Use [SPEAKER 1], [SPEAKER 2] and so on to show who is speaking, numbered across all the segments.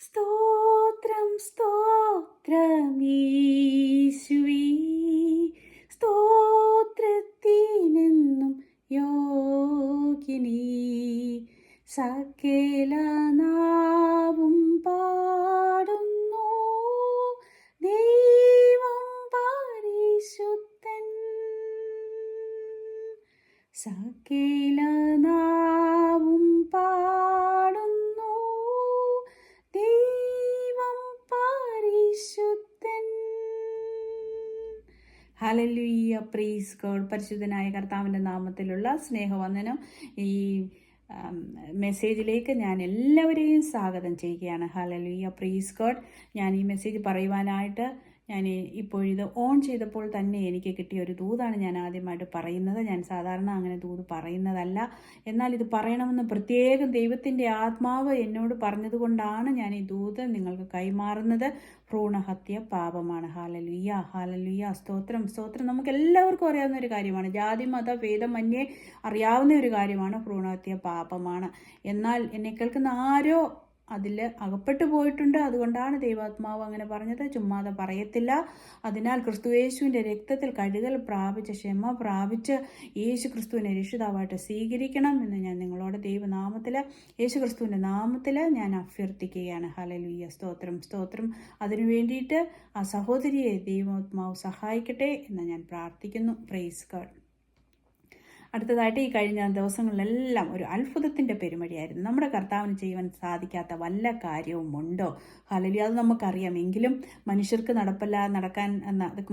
[SPEAKER 1] സ്തോത്രം സ്തോത്രമീശുവി സ്തോത്രത്തിനെന്നും യോഗിനി സകല ഹലലുയ്യ പ്രീസ് ഗോഡ് പരിശുദ്ധനായ കർത്താവിന്റെ നാമത്തിലുള്ള സ്നേഹവന്ദനം. ഈ മെസ്സേജിലേക്ക് ഞാൻ എല്ലാവരെയും സ്വാഗതം ചെയ്യുകയാണ്. ഹലലുയ്യ പ്രീസ് ഗോഡ് ഞാൻ ഈ മെസ്സേജ് പറയുവാനായിട്ട് ഞാൻ ഇപ്പോഴിത് ഓൺ ചെയ്തപ്പോൾ തന്നെ എനിക്ക് കിട്ടിയ ഒരു ദൂതാണ് ഞാൻ ആദ്യമായിട്ട് പറയുന്നത്. ഞാൻ സാധാരണ അങ്ങനെ ദൂത് പറയുന്നതല്ല. എന്നാൽ ഇത് പറയണമെന്ന് പ്രത്യേകം ദൈവത്തിന്റെ ആത്മാവ് എന്നോട് പറഞ്ഞതുകൊണ്ടാണ് ഞാൻ ഈ ദൂത് നിങ്ങൾക്ക് കൈമാറുന്നത്. ഭ്രൂണഹത്യ പാപമാണ്. ഹാലലുയ്യ ഹാലലുയ്യ സ്തോത്രം സ്തോത്രം. നമുക്ക് എല്ലാവർക്കും അറിയാവുന്ന ഒരു കാര്യമാണ്. ജാതി മത ഭേദമന്യേ അറിയാവുന്ന ഒരു കാര്യമാണ് ഭ്രൂണഹത്യ പാപമാണ്. എന്നാൽ എന്നെ കേൾക്കുന്ന ആരോ അതിൽ അകപ്പെട്ടു പോയിട്ടുണ്ട്. അതുകൊണ്ടാണ് ദൈവാത്മാവ് അങ്ങനെ പറഞ്ഞത്. ചുമ്മാതെ പറയത്തില്ല. അതിനാൽ ക്രിസ്തുയേശുവിന്റെ രക്തത്തിൽ കഴുകൽ പ്രാപിച്ച് ക്ഷമ പ്രാപിച്ച് യേശു ക്രിസ്തുവിനെ രക്ഷിതാവായിട്ട് സ്വീകരിക്കണം എന്ന് ഞാൻ നിങ്ങളോട് ദൈവനാമത്തിൽ യേശു ക്രിസ്തുവിന്റെ നാമത്തിൽ ഞാൻ അഭ്യർത്ഥിക്കുകയാണ്. ഹലലുയ്യ സ്തോത്രം സ്തോത്രം. അതിനു വേണ്ടിയിട്ട് ആ സഹോദരിയെ ദൈവാത്മാവ് സഹായിക്കട്ടെ എന്ന് ഞാൻ പ്രാർത്ഥിക്കുന്നു. പ്രൈസ് ഗാഡ് അടുത്തതായിട്ട് ഈ കഴിഞ്ഞ ദിവസങ്ങളിലെല്ലാം ഒരു അത്ഭുതത്തിന്റെ പെരുമഴയായിരുന്നു. നമ്മുടെ കർത്താവിന് ചെയ്യുവാൻ സാധിക്കാത്ത വല്ല കാര്യവും ഉണ്ടോ? ഹലലി അത് നമുക്കറിയാം. എങ്കിലും മനുഷ്യർക്ക് നടപ്പല്ല നടക്കാൻ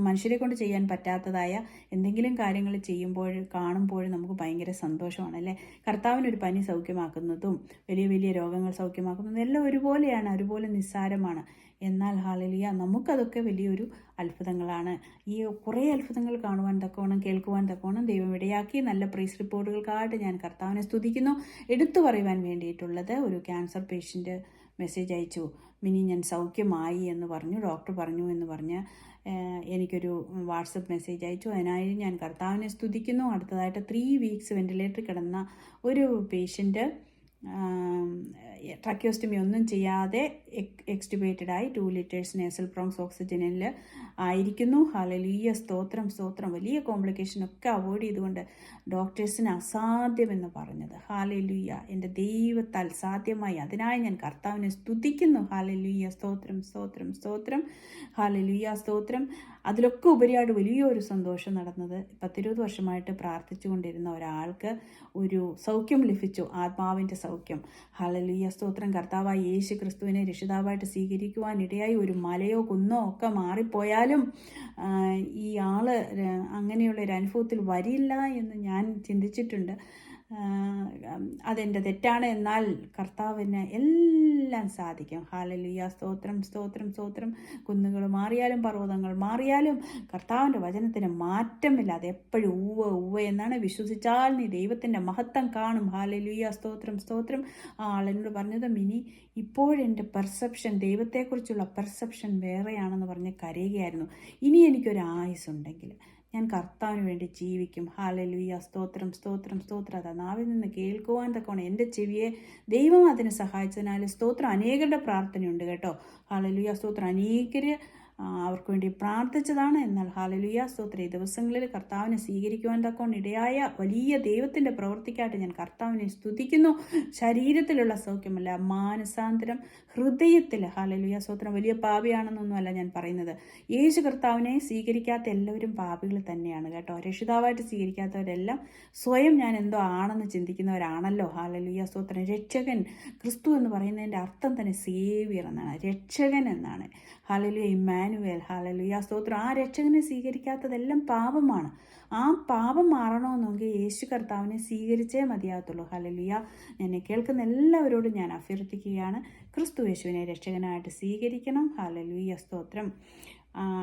[SPEAKER 1] മനുഷ്യരെ കൊണ്ട് ചെയ്യാൻ പറ്റാത്തതായ എന്തെങ്കിലും കാര്യങ്ങൾ ചെയ്യുമ്പോൾ കാണുമ്പോൾ നമുക്ക് ഭയങ്കര സന്തോഷമാണ് അല്ലേ? കർത്താവിനൊരു പനി സൗഖ്യമാക്കുന്നതും വലിയ വലിയ രോഗങ്ങൾ സൗഖ്യമാക്കുന്നതും എല്ലാം ഒരുപോലെയാണ് ഒരുപോലെ നിസ്സാരമാണ്. എന്നാൽ ഹാലലിയ നമുക്കതൊക്കെ വലിയൊരു അത്ഭുതങ്ങളാണ്. ഈ കുറേ അത്ഭുതങ്ങൾ കാണുവാൻ തക്കവണ്ണം കേൾക്കുവാൻ തക്കവണ്ണം ദൈവം ഇടയാക്കി. നല്ല പ്രൈസ് റിപ്പോർട്ടുകൾക്കായിട്ട് ഞാൻ കർത്താവിനെ സ്തുതിക്കുന്നു. എടുത്തു പറയുവാൻ വേണ്ടിയിട്ടുള്ളത് ഒരു ക്യാൻസർ പേഷ്യന്റ് മെസ്സേജ് അയച്ചു. മിനി ഞാൻ സൗഖ്യമായി എന്ന് പറഞ്ഞു. ഡോക്ടർ പറഞ്ഞു എന്ന് പറഞ്ഞ് എനിക്കൊരു വാട്സപ്പ് മെസ്സേജ് അയച്ചു. അതിനായി ഞാൻ കർത്താവിനെ സ്തുതിക്കുന്നു. അടുത്തതായിട്ട് ത്രീ വീക്സ് വെന്റിലേറ്ററിൽ കിടന്ന ഒരു പേഷ്യന്റ് ട്രക്യോസ്റ്റമി ഒന്നും ചെയ്യാതെ എക്സ്റ്റുബേറ്റഡ് ആയി ടു ലിറ്റേഴ്സ് നേസൽ പ്രോങ്സ് ഓക്സിജനിൽ ആയിരിക്കുന്നു. ഹലലിയ സ്തോത്രം സ്തോത്രം. വലിയ കോംപ്ലിക്കേഷൻ ഒക്കെ അവോയ്ഡ് ചെയ്തുകൊണ്ട് ഡോക്ടേഴ്സിന് അസാധ്യമെന്ന് പറഞ്ഞത്. ഹാലലുയ്യ എന്റെ ദൈവത്താൽ സാധ്യമായി. അതിനായി ഞാൻ കർത്താവിനെ സ്തുതിക്കുന്നു. ഹാലലുയ്യ സ്തോത്രം സ്തോത്രം സ്തോത്രം. ഹാലലുയ്യ സ്തോത്രം. അതിലൊക്കെ ഉപരിയായിട്ട് വലിയൊരു സന്തോഷം നടന്നത് പത്തിരുപത് വർഷമായിട്ട് പ്രാർത്ഥിച്ചുകൊണ്ടിരുന്ന ഒരാൾക്ക് ഒരു സൗഖ്യം ലഭിച്ചു. ആത്മാവിന്റെ സൗഖ്യം. ഹലലുയ്യ സ്തോത്രം. കർത്താവായി യേശു ക്രിസ്തുവിനെ രക്ഷിതാവായിട്ട് സ്വീകരിക്കുവാൻ ഇടയായി ഒരു മലയോ കുന്നോ ഒക്കെ മാറിപ്പോയാലും ഈ ആൾ അങ്ങനെയുള്ള ഒരു അനുഭവത്തിൽ വരില്ല എന്ന് ഞാൻ ചിന്തിച്ചിട്ടുണ്ട്. അതെന്റെ തെറ്റാണ് എന്നാൽ കർത്താവിന് എല്ലാം സാധിക്കും. ഹാലലുയ സ്തോത്രം സ്തോത്രം സ്തോത്രം. കുന്നുകൾ മാറിയാലും പർവതങ്ങൾ മാറിയാലും കർത്താവിന്റെ വചനത്തിന് മാറ്റമില്ല അത് എപ്പോഴും ഉവ്വ ഉവ്വ എന്നാണ് വിശ്വസിച്ചാൽ നീ ദൈവത്തിന്റെ മഹത്വം കാണും. ഹാലലുയ സ്തോത്രം സ്തോത്രം. ആ ആളെന്നോട് പറഞ്ഞതും ഇനി ഇപ്പോഴെന്റെ പെർസെപ്ഷൻ ദൈവത്തെക്കുറിച്ചുള്ള പെർസെപ്ഷൻ വേറെയാണെന്ന് പറഞ്ഞ് കരയുകയായിരുന്നു. ഇനി എനിക്കൊരു ആയുസ് ഉണ്ടെങ്കിൽ ഞാൻ കർത്താവിന് വേണ്ടി ജീവിക്കും. ഹാലലുയ സ്തോത്രം സ്തോത്രം സ്തോത്രം. അതാ നാവിൽ നിന്ന് കേൾക്കുവാൻ തക്കോണം എന്റെ ചെവിയെ ദൈവം അതിനെ സഹായിച്ചതിനാൽ സ്തോത്രം. അനേകരുടെ പ്രാർത്ഥനയുണ്ട് കേട്ടോ. ഹാലലുയ സ്തോത്രം. അനേകർ അവർക്ക് വേണ്ടി പ്രാർത്ഥിച്ചതാണ്. എന്നാൽ ഹാലലുയ സ്തോത്ര. ഈ ദിവസങ്ങളിൽ കർത്താവിനെ സ്വീകരിക്കുവാൻ തക്കോണം ഇടയായ വലിയ ദൈവത്തിന്റെ പ്രവൃത്തിക്കായിട്ട് ഞാൻ കർത്താവിനെ സ്തുതിക്കുന്നു. ശരീരത്തിലുള്ള സൗഖ്യമല്ല മാനസാന്തരം ഹൃദയത്തിൽ. ഹാലലുയ സ്തോത്രം. വലിയ പാപിയാണെന്നൊന്നുമല്ല ഞാൻ പറയുന്നത്. യേശു കർത്താവിനെ സ്വീകരിക്കാത്ത എല്ലാവരും പാപികൾ തന്നെയാണ് കേട്ടോ. രക്ഷിതാവായിട്ട് സ്വീകരിക്കാത്തവരെല്ലാം സ്വയം ഞാൻ എന്തോ ആണെന്ന് ചിന്തിക്കുന്നവരാണല്ലോ. ഹാലലുയ സ്തോത്രം. രക്ഷകൻ ക്രിസ്തു എന്ന് പറയുന്നതിന്റെ അർത്ഥം തന്നെ സേവിയർ എന്നാണ്. രക്ഷകൻ എന്നാണ്. ഹാലലുയ ഇമ്മാനുവേൽ ഹാലലുയ സ്തോത്രം. ആ രക്ഷകനെ സ്വീകരിക്കാത്തതെല്ലാം പാപമാണ്. ആ പാപം മാറണമെന്നെങ്കിൽ യേശു കർത്താവിനെ സ്വീകരിച്ചേ മതിയാകത്തുള്ളൂ. ഹലലിയ എന്നെ കേൾക്കുന്ന എല്ലാവരോടും ഞാൻ അഭ്യർത്ഥിക്കുകയാണ്. ക്രിസ്തു യേശുവിനെ രക്ഷകനായിട്ട് സ്വീകരിക്കണം. ഹലലുയ സ്തോത്രം.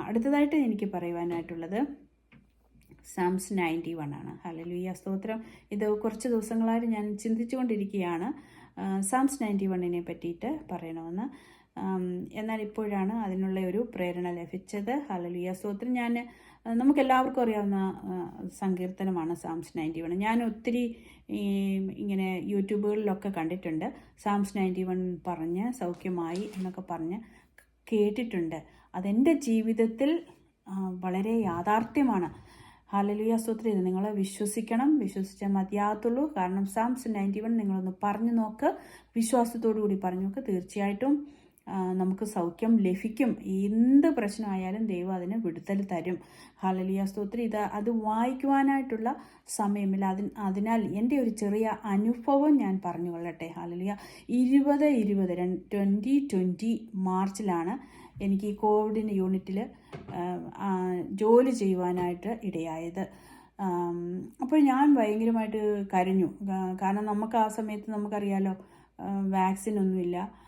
[SPEAKER 1] അടുത്തതായിട്ട് എനിക്ക് പറയുവാനായിട്ടുള്ളത് സാംസ് നയന്റി വൺ ആണ്. ഹലലുയ സ്തോത്രം. ഇത് കുറച്ച് ദിവസങ്ങളായിട്ട് ഞാൻ ചിന്തിച്ചുകൊണ്ടിരിക്കുകയാണ്. സാംസ് നയന്റി വണ്ണിനെ പറ്റിയിട്ട് പറയണമെന്ന്. എന്നാൽ ഇപ്പോഴാണ് അതിനുള്ള ഒരു പ്രേരണ ലഭിച്ചത്. ഹലലിയ സ്തോത്രം. ഞാൻ നമുക്കെല്ലാവർക്കും അറിയാവുന്ന സങ്കീർത്തനമാണ് സാംസ് നയന്റി വൺ ഞാൻ ഒത്തിരി ഇങ്ങനെ യൂട്യൂബുകളിലൊക്കെ കണ്ടിട്ടുണ്ട്. സാംസ് നയന്റി വൺ പറഞ്ഞ് സൗഖ്യമായി എന്നൊക്കെ പറഞ്ഞ് കേട്ടിട്ടുണ്ട്. അതെന്റെ ജീവിതത്തിൽ വളരെ യാഥാർത്ഥ്യമാണ്. ഹാലലുയ സ്തോത്രം. ഇത് നിങ്ങൾ വിശ്വസിക്കണം. വിശ്വസിച്ചാൽ മതിയാകത്തുള്ളൂ. കാരണം സാംസ് നയന്റി വൺ നിങ്ങളൊന്ന് പറഞ്ഞു നോക്ക്. വിശ്വാസത്തോടു കൂടി പറഞ്ഞു നോക്ക്. തീർച്ചയായിട്ടും നമുക്ക് സൗഖ്യം ലഭിക്കും. എന്ത് പ്രശ്നമായാലും ദൈവം അതിന് വിടുതൽ തരും. ഹാലലിയ സ്തോത്രി. ഇത് അത് വായിക്കുവാനായിട്ടുള്ള സമയമില്ല. അതിന് അതിനാൽ എന്റെ ഒരു ചെറിയ അനുഭവം ഞാൻ പറഞ്ഞു കൊള്ളട്ടെ ഹാലലിയ ഇരുപത് ഇരുപത് ട്വന്റി ട്വന്റി മാർച്ചിലാണ് എനിക്ക് ഈ കോവിഡിന് യൂണിറ്റിൽ ജോലി ചെയ്യുവാനായിട്ട് ഇടയായത്. അപ്പോൾ ഞാൻ ഭയങ്കരമായിട്ട് കരഞ്ഞു. കാരണം നമുക്ക് ആ സമയത്ത് നമുക്കറിയാലോ വാക്സിൻ ഒന്നുമില്ല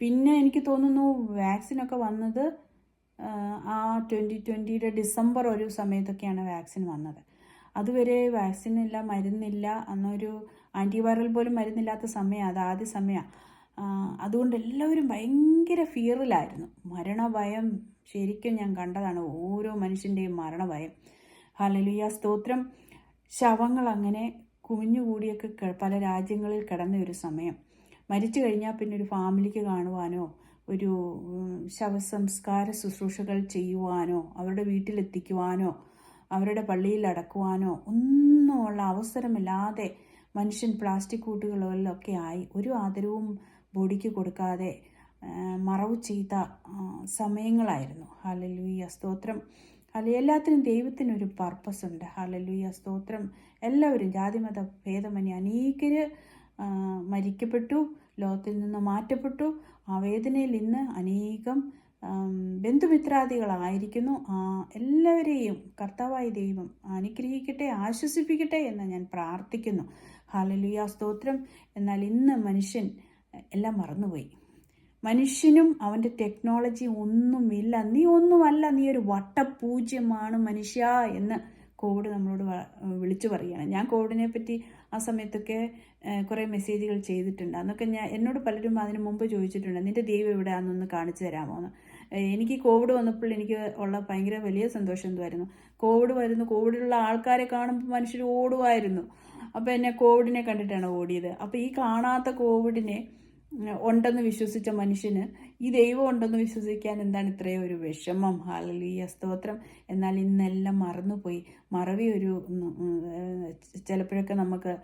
[SPEAKER 1] പിന്നെ എനിക്ക് തോന്നുന്നു വാക്സിനൊക്കെ വന്നത് ആ, ട്വന്റി ട്വന്റിയുടെ ഡിസംബർ ഒരു സമയത്തൊക്കെയാണ് വാക്സിൻ വന്നത്. അതുവരെ വാക്സിൻ ഇല്ല മരുന്നില്ല അന്നൊരു ആന്റിവൈറൽ പോലും മരുന്നില്ലാത്ത സമയം അത് ആദ്യ സമയമാണ് അതുകൊണ്ട് എല്ലാവരും ഭയങ്കര ഫിയറിലായിരുന്നു മരണഭയം ശരിക്കും ഞാൻ കണ്ടതാണ് ഓരോ മനുഷ്യന്റെയും മരണഭയം. ഹലലിയ സ്തോത്രം. ശവങ്ങൾ അങ്ങനെ കുമിഞ്ഞുകൂടിയൊക്കെ പല രാജ്യങ്ങളിൽ കിടന്ന ഒരു സമയം. മരിച്ചു കഴിഞ്ഞാൽ പിന്നെ ഒരു ഫാമിലിക്ക് കാണുവാനോ ഒരു ശവസംസ്കാര ശുശ്രൂഷകൾ ചെയ്യുവാനോ അവരുടെ വീട്ടിലെത്തിക്കുവാനോ അവരുടെ പള്ളിയിൽ അടക്കുവാനോ ഒന്നുമുള്ള അവസരമില്ലാതെ മനുഷ്യൻ പ്ലാസ്റ്റിക് കൂട്ടുകളിലൊക്കെ ആയി. ഒരു ആദരവും ബോഡിക്ക് കൊടുക്കാതെ മറവ് ചെയ്ത സമയങ്ങളായിരുന്നു. ഹലലുയ സ്തോത്രം. അല്ല എല്ലാത്തിനും ദൈവത്തിനൊരു പർപ്പസ് ഉണ്ട്. ഹലലുയ സ്തോത്രം. എല്ലാവരും ജാതിമത ഭേദമന്യേ അനേകര് ആ, മരിക്കപ്പെട്ടു ലോകത്തിൽ നിന്ന് മാറ്റപ്പെട്ടു. ആ വേദനയിൽ ഇന്ന് അനേകം ബന്ധുമിത്രാദികളായിരിക്കുന്നു. എല്ലാവരെയും കർത്താവായ ദൈവം അനുഗ്രഹിക്കട്ടെ ആശ്വസിപ്പിക്കട്ടെ എന്ന് ഞാൻ പ്രാർത്ഥിക്കുന്നു. ഹാലലുയ സ്തോത്രം. എന്നാൽ ഇന്ന് മനുഷ്യൻ എല്ലാം മറന്നുപോയി. മനുഷ്യനും അവന്റെ ടെക്നോളജി ഒന്നുമില്ല. നീ ഒന്നുമല്ല നീ ഒരു വട്ടപൂജ്യമാണ് മനുഷ്യ എന്ന് കോവിഡ് നമ്മളോട് വിളിച്ചു പറയുകയാണ് ഞാൻ കോവിഡിനെ പറ്റി ആ സമയത്തൊക്കെ കുറേ മെസ്സേജുകൾ ചെയ്തിട്ടുണ്ട്. അന്നൊക്കെ ഞാൻ എന്നോട് പലരും അതിന് മുമ്പ് ചോദിച്ചിട്ടുണ്ട് നിന്റെ ദൈവം എവിടെയാണെന്നൊന്ന് കാണിച്ചു തരാമോ? എന്ന്. എനിക്ക് കോവിഡ് വന്നപ്പോൾ എനിക്ക് ഉള്ള ഭയങ്കര വലിയ സന്തോഷം എന്തുമായിരുന്നു കോവിഡ് വരുന്നു കോവിഡുള്ള ആൾക്കാരെ കാണുമ്പോൾ മനുഷ്യർ ഓടുമായിരുന്നു. അപ്പോൾ എന്നെ കോവിഡിനെ കണ്ടിട്ടാണ് ഓടിയത്. അപ്പോൾ ഈ കാണാത്ത കോവിഡിനെ ഉണ്ടെന്ന് വിശ്വസിച്ച മനുഷ്യന് ഈ ദൈവം ഉണ്ടെന്ന് വിശ്വസിക്കാൻ എന്താണ് ഇത്രയും ഒരു വിഷമം? ഹാലലീയ സ്തോത്രം. എന്നാൽ ഇന്നെല്ലാം മറന്നുപോയി. മറവി ഒരു ചിലപ്പോഴൊക്കെ നമുക്ക്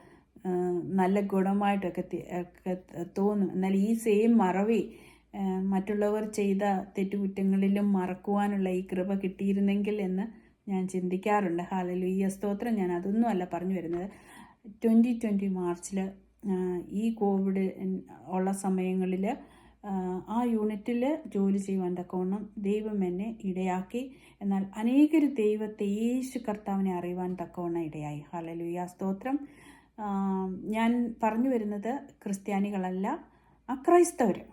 [SPEAKER 1] നല്ല ഗുണമായിട്ടൊക്കെ തോന്നും. എന്നാൽ ഈ സെയിം മറവി മറ്റുള്ളവർ ചെയ്ത തെറ്റുകുറ്റങ്ങളിലും മറക്കുവാനുള്ള ഈ കൃപ കിട്ടിയിരുന്നെങ്കിൽ എന്ന് ഞാൻ ചിന്തിക്കാറുണ്ട്. ഹാലലൂയ്യ സ്തോത്രം. ഞാൻ അതൊന്നുമല്ല പറഞ്ഞു വരുന്നത്. ട്വന്റി ട്വന്റി മാർച്ചിൽ ഈ കോവിഡ് ഉള്ള സമയങ്ങളിൽ ആ യൂണിറ്റിൽ ജോലി ചെയ്യുവാൻ തക്കവണ്ണം ദൈവം എന്നെ ഇടയാക്കി. എന്നാൽ അനേകർ ദൈവത്തെ യേശു കർത്താവിനെ അറിയുവാൻ തക്കവണ്ണം ഇടയായി. ഹലലുയ സ്തോത്രം. ഞാൻ പറഞ്ഞു വരുന്നത് ക്രിസ്ത്യാനികളല്ല അക്രൈസ്തവർ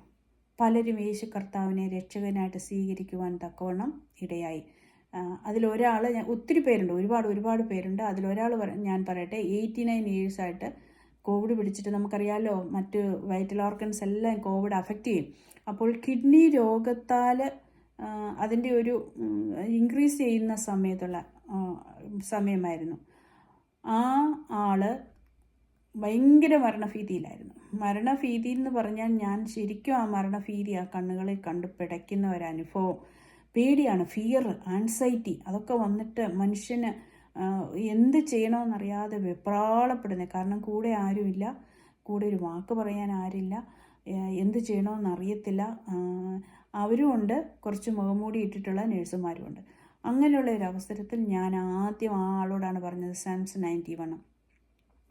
[SPEAKER 1] പലരും യേശു കർത്താവിനെ രക്ഷകനായിട്ട് സ്വീകരിക്കുവാൻ തക്കവണ്ണം ഇടയായി. അതിലൊരാൾ ഞാൻ ഒത്തിരി പേരുണ്ട് ഒരുപാട് ഒരുപാട് പേരുണ്ട്. അതിലൊരാൾ ഞാൻ പറയട്ടെ എയ്റ്റി നയൻ ഇയേഴ്സായിട്ട് കോവിഡ് പിടിച്ചിട്ട് നമുക്കറിയാലോ മറ്റ് വൈറ്റൽ ഓർഗൻസ് എല്ലാം കോവിഡ് അഫക്റ്റ് ചെയ്യും. അപ്പോൾ കിഡ്നി രോഗത്താൽ അതിന്റെ ഒരു ഇൻക്രീസ് ചെയ്യുന്ന സമയത്തുള്ള സമയമായിരുന്നു. ആ ആൾ ഭയങ്കര മരണഭീതിയിലായിരുന്നു. മരണഭീതി എന്ന് പറഞ്ഞാൽ ഞാൻ ശരിക്കും ആ മരണഭീതി ആ കണ്ണുകളിൽ കണ്ട് പിടയ്ക്കുന്ന ഒരനുഭവം പേടിയാണ് ഫിയർ ആൻസൈറ്റി അതൊക്കെ വന്നിട്ട് മനുഷ്യന് എന്ത് ചെയ്യണമെന്നറിയാതെ വെപ്രാളപ്പെടുന്നത് കാരണം കൂടെ ആരുമില്ല. കൂടെ ഒരു വാക്ക് പറയാൻ ആരില്ല. എന്ത് ചെയ്യണമെന്നറിയത്തില്ല. അവരുമുണ്ട് കുറച്ച് മുഖംമൂടി ഇട്ടിട്ടുള്ള നേഴ്സുമാരുമുണ്ട്. അങ്ങനെയുള്ള ഒരു അവസരത്തിൽ ഞാൻ ആദ്യം ആ ആളോടാണ് പറഞ്ഞത് സാംസ് നയന്റി വൺ.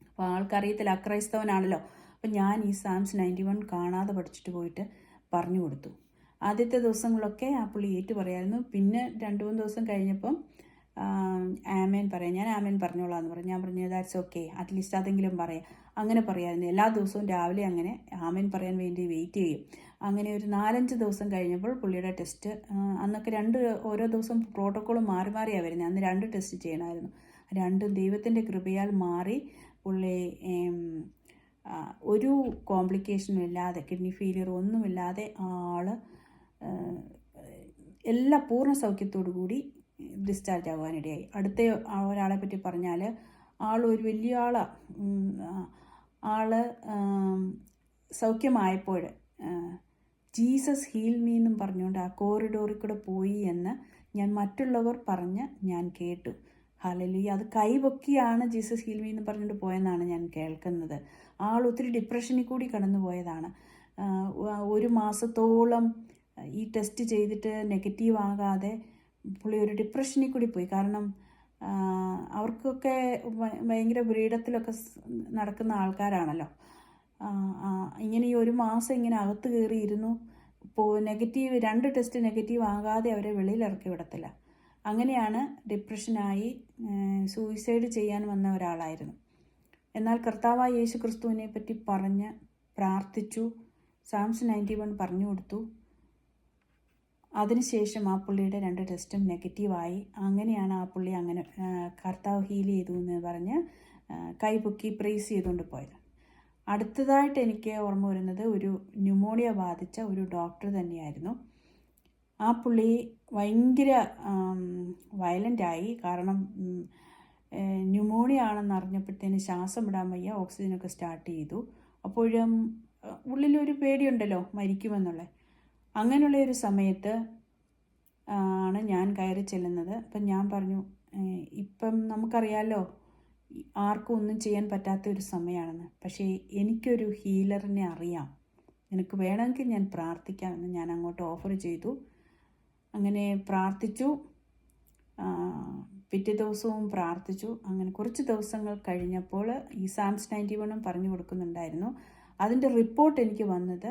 [SPEAKER 1] അപ്പോൾ ആൾക്കറിയത്തില്ല അക്രൈസ്തവനാണല്ലോ. അപ്പം ഞാൻ ഈ സാംസ് നയന്റി വൺ കാണാതെ പഠിച്ചിട്ട് പോയിട്ട് പറഞ്ഞു കൊടുത്തു. ആദ്യത്തെ ദിവസങ്ങളൊക്കെ ആ പുള്ളി ഏറ്റു പറയായിരുന്നു. പിന്നെ രണ്ട് മൂന്ന് ദിവസം കഴിഞ്ഞപ്പം ആമേൻ പറയാം. ഞാൻ ആമേൻ പറഞ്ഞോളാം എന്ന് പറഞ്ഞു ഞാൻ പറഞ്ഞു ദാറ്റ്സ് ഓക്കെ അറ്റ്ലീസ്റ്റ് അതെങ്കിലും പറയാം. അങ്ങനെ പറയായിരുന്നു. എല്ലാ ദിവസവും രാവിലെ അങ്ങനെ ആമേൻ പറയാൻ വേണ്ടി വെയിറ്റ് ചെയ്യും. അങ്ങനെ ഒരു നാലഞ്ച് ദിവസം കഴിഞ്ഞപ്പോൾ പുള്ളിയുടെ ടെസ്റ്റ് അന്നൊക്കെ രണ്ട് ഓരോ ദിവസം പ്രോട്ടോക്കോൾ മാറി മാറിയാണ് വരുന്നത്. അന്ന് രണ്ട് ടെസ്റ്റ് ചെയ്യണമായിരുന്നു. രണ്ടും ദൈവത്തിന്റെ കൃപയാൽ മാറി പുള്ളി ഒരു കോംപ്ലിക്കേഷനും ഇല്ലാതെ കിഡ്നി ഫെയിലിയർ ഒന്നുമില്ലാതെ ആൾ എല്ലാ പൂർണ സൗഖ്യത്തോടു കൂടി ഡിസ്ചാർജ് ആകാനിടയായി അടുത്ത ഒരാളെ പറ്റി പറഞ്ഞാൽ ആൾ ഒരു വലിയ ആളാണ് ആൾ സൗഖ്യമായപ്പോൾ ജീസസ് ഹീൽ മീ എന്നും പറഞ്ഞുകൊണ്ട് ആ കോറിഡോറിൽ കൂടെ പോയി എന്ന് ഞാൻ മറ്റുള്ളവർ പറഞ്ഞ് ഞാൻ കേട്ടു. ഹാലലി അത് കൈപൊക്കിയാണ് ജീസസ് ഹീൽ മീ എന്ന് പറഞ്ഞുകൊണ്ട് പോയെന്നാണ് ഞാൻ കേൾക്കുന്നത്. ആൾ ഒത്തിരി ഡിപ്രഷനിൽ കൂടി കടന്നു പോയതാണ്. ഒരു മാസത്തോളം ഈ ടെസ്റ്റ് ചെയ്തിട്ട് നെഗറ്റീവ് ആകാതെ പുള്ളി ഒരു ഡിപ്രഷനിൽ കൂടി പോയി. കാരണം അവർക്കൊക്കെ ഭയങ്കര വ്രീഡത്തിലൊക്കെ നടക്കുന്ന ആൾക്കാരാണല്ലോ. ഇങ്ങനെ ഈ ഒരു മാസം ഇങ്ങനെ അകത്ത് കയറിയിരുന്നു ഇപ്പോൾ നെഗറ്റീവ് രണ്ട് ടെസ്റ്റ് നെഗറ്റീവ് ആകാതെ അവരെ വെളിയിൽ ഇറക്കി വിടത്തില്ല. അങ്ങനെയാണ് ഡിപ്രഷനായി സൂയിസൈഡ് ചെയ്യാൻ വന്ന ഒരാളായിരുന്നു. എന്നാൽ കർത്താവായ യേശു ക്രിസ്തുവിനെ പറ്റി പറഞ്ഞ് പ്രാർത്ഥിച്ചു. സാംസ് നയന്റി വൺ പറഞ്ഞു കൊടുത്തു. അതിനുശേഷം ആ പുള്ളിയുടെ രണ്ട് ടെസ്റ്റും നെഗറ്റീവായി. അങ്ങനെയാണ് ആ പുള്ളി അങ്ങനെ കർത്താവ് ഹീൽ ചെയ്തു എന്ന് പറഞ്ഞ് കൈപൊക്കി പ്രേസ് ചെയ്തുകൊണ്ട് പോയത്. അടുത്തതായിട്ട് എനിക്ക് ഓർമ്മ വരുന്നത് ഒരു ന്യൂമോണിയ ബാധിച്ച ഒരു ഡോക്ടർ തന്നെയായിരുന്നു. ആ പുള്ളി ഭയങ്കര വയലന്റായി കാരണം ന്യൂമോണിയ ആണെന്ന് അറിഞ്ഞപ്പോഴത്തേന് ശ്വാസം വിടാൻ വയ്യ ഓക്സിജനൊക്കെ സ്റ്റാർട്ട് ചെയ്തു. അപ്പോഴും ഉള്ളിലൊരു പേടിയുണ്ടല്ലോ മരിക്കുമെന്നുള്ളത്. അങ്ങനെയുള്ള ഒരു സമയത്ത് ആണ് ഞാൻ കയറി ചെല്ലുന്നത്. അപ്പം ഞാൻ പറഞ്ഞു ഇപ്പം നമുക്കറിയാലോ ആർക്കും ഒന്നും ചെയ്യാൻ പറ്റാത്ത ഒരു സമയമാണെന്ന് പക്ഷേ എനിക്കൊരു ഹീലറിനെ അറിയാം. നിനക്ക് വേണമെങ്കിൽ ഞാൻ പ്രാർത്ഥിക്കാമെന്ന് ഞാൻ അങ്ങോട്ട് ഓഫർ ചെയ്തു. അങ്ങനെ പ്രാർത്ഥിച്ചു. പിറ്റേ ദിവസവും പ്രാർത്ഥിച്ചു. അങ്ങനെ കുറച്ച് ദിവസങ്ങൾ കഴിഞ്ഞപ്പോൾ ഈ സാംസ് നയന്റി വണ്ണും പറഞ്ഞു കൊടുക്കുന്നുണ്ടായിരുന്നു. അതിന്റെ റിപ്പോർട്ട് എനിക്ക് വന്നത്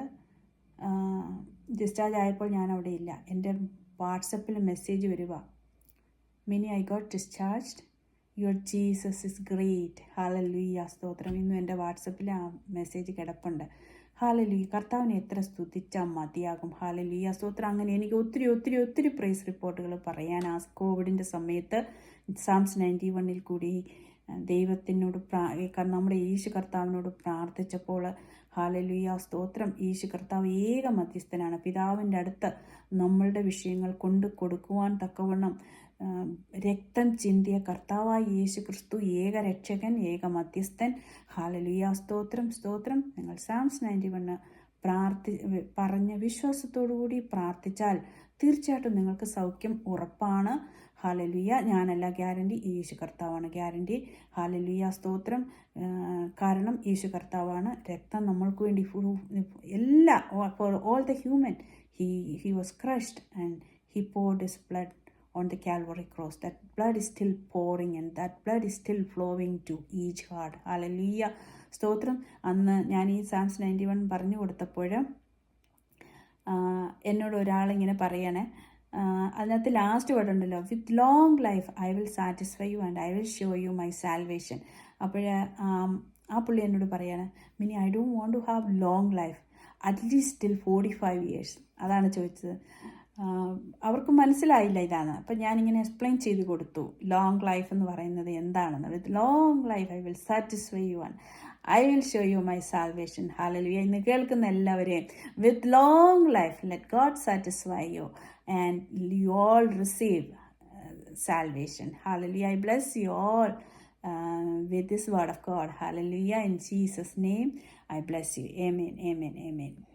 [SPEAKER 1] ഡിസ്ചാർജ് ആയപ്പോൾ ഞാൻ അവിടെ ഇല്ല എന്റെ വാട്സപ്പിൽ മെസ്സേജ് വരിക. Mini I got discharged your Jesus is great hallelujah സ്തോത്രം. ഇന്നും എന്റെ വാട്സപ്പിൽ ആ മെസ്സേജ് കിടപ്പുണ്ട്. ഹാലലുയ്യ കർത്താവിനെ എത്ര സ്തുതിച്ചാൽ മതിയാകും. ഹാലലുയ്യ സ്തോത്രം. അങ്ങനെ എനിക്ക് ഒത്തിരി ഒത്തിരി ഒത്തിരി പ്രൈസ് റിപ്പോർട്ടുകൾ പറയാൻ ആ കോവിഡിന്റെ സമയത്ത് സാംസ് നയന്റി വണ്ണിൽ കൂടി ദൈവത്തിനോട് പ്രാ നമ്മുടെ യേശു കർത്താവിനോട് പ്രാർത്ഥിച്ചപ്പോൾ ഹാലലുയ്യ സ്തോത്രം. യേശു കർത്താവ് ഏക മധ്യസ്ഥനാണ് പിതാവിന്റെ അടുത്ത് നമ്മളുടെ വിഷയങ്ങൾ കൊണ്ട് കൊടുക്കുവാൻ തക്കവണ്ണം രക്തം ചിന്തിയ കർത്താവായ യേശു ക്രിസ്തു ഏക രക്ഷകൻ ഏക മധ്യസ്ഥൻ ഹാലലുയ സ്തോത്രം സ്തോത്രം. നിങ്ങൾ സാംസ് നയന്റി വണ്ണ് പ്രാർത്ഥി പറഞ്ഞ വിശ്വാസത്തോടു കൂടി പ്രാർത്ഥിച്ചാൽ തീർച്ചയായിട്ടും നിങ്ങൾക്ക് സൗഖ്യം ഉറപ്പാണ്. ഹാലലുയ ഞാനല്ല ഗ്യാരണ്ടി. യേശു കർത്താവാണ് ഗ്യാരണ്ടി. ഹാലലുയ സ്തോത്രം. കാരണം യേശു കർത്താവാണ്. രക്തം നമ്മൾക്ക് വേണ്ടി എല്ലാ for all the human he he was crushed and he poured this blood on the Calvary cross. That blood is still pouring and that blood is still flowing to each heart. Hallelujah. സ്തോത്രം. അന്ന് ഞാൻ ഈ സാംസ് ninety one പറഞ്ഞു കൊടുത്തപ്പോൾ എന്നോട് ഒരാളിങ്ങനെ പറയണേ അതിനകത്ത് ലാസ്റ്റ് വേർഡ് ഉണ്ടല്ലോ with long life I will satisfy you and I will show you my salvation അപ്പോൾ ആ പുള്ളി എന്നോട് പറയാണ് Mini I don't want to have long life at least till forty five years അതാണ് ചോദിച്ചത്. അവർക്ക് മനസ്സിലായില്ല ഇതാണ്. അപ്പം ഞാനിങ്ങനെ എക്സ്പ്ലെയിൻ ചെയ്ത് കൊടുത്തു ലോങ് ലൈഫ് എന്ന് പറയുന്നത് എന്താണെന്ന്. With long life I will satisfy you and I will show you my salvation hallelujah ഇന്ന് കേൾക്കുന്ന എല്ലാവരെയും with long life let God satisfy you and you all receive salvation. Hallelujah. I bless you all uh, with this word of God. Hallelujah. In Jesus' name, I bless you. Amen. Amen. Amen.